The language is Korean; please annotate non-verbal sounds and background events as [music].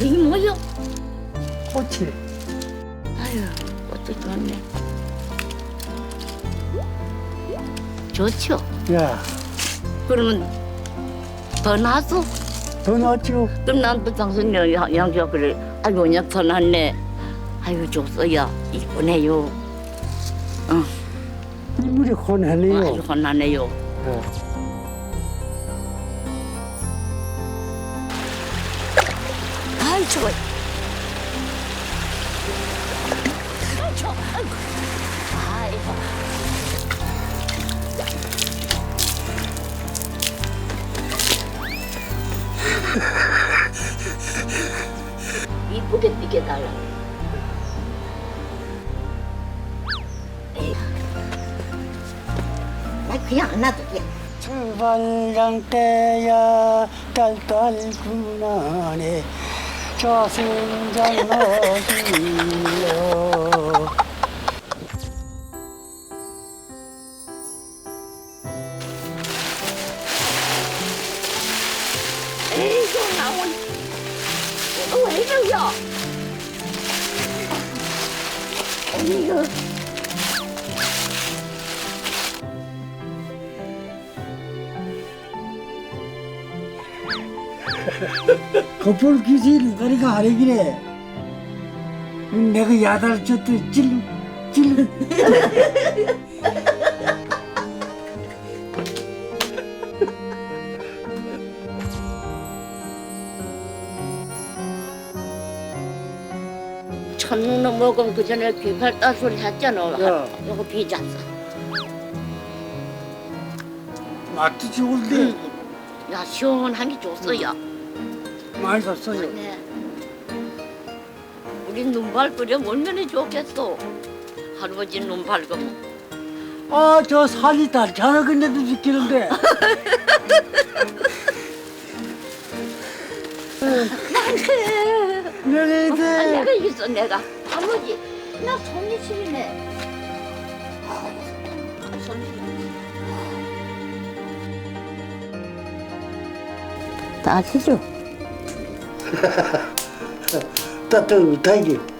이게 뭐요? 꽃이 아유, 꽃도 좋네. 좋죠. 야, 그러면 더 나서 더 낫죠. 그럼 난또 당신 양- 양주가 그래. 아이고 그냥 더 낫네. 아이고 좋어요. 이쁘네요. 이물이 아주 혼하네요. 혼나네요. 예. 아이 좋아. 아이 좋아. 아이고. 아이고. 이쁘게 삐게 달라. 그냥 안 놔둘게. 출발장 때야 딸딸구나네 저승장 어디요 에이구 나온 이거 왜 이러요? 이거 거풀 기질 거리가 아니기래 내가 야단 쳤더니 찔 찔. [laughs] 천눈 먹으면 그 전에 귀팔 딴 소리 했잖아. 야. 이거 비잡어. 맛도 좋은데 야 시원한 게 좋어요. 많이 샀어요 네. 우리 눈발 끓여 얼마나 좋겠어. 할아버지 눈 밝으면. 아저 살이 단잖아 근데도 지키는데 내가 아, 이제 내가 이겼어 내가. 할아버지 나 손이 시리네. 아, 손이 시리네. 다 아시죠? [laughs] 따뜻하게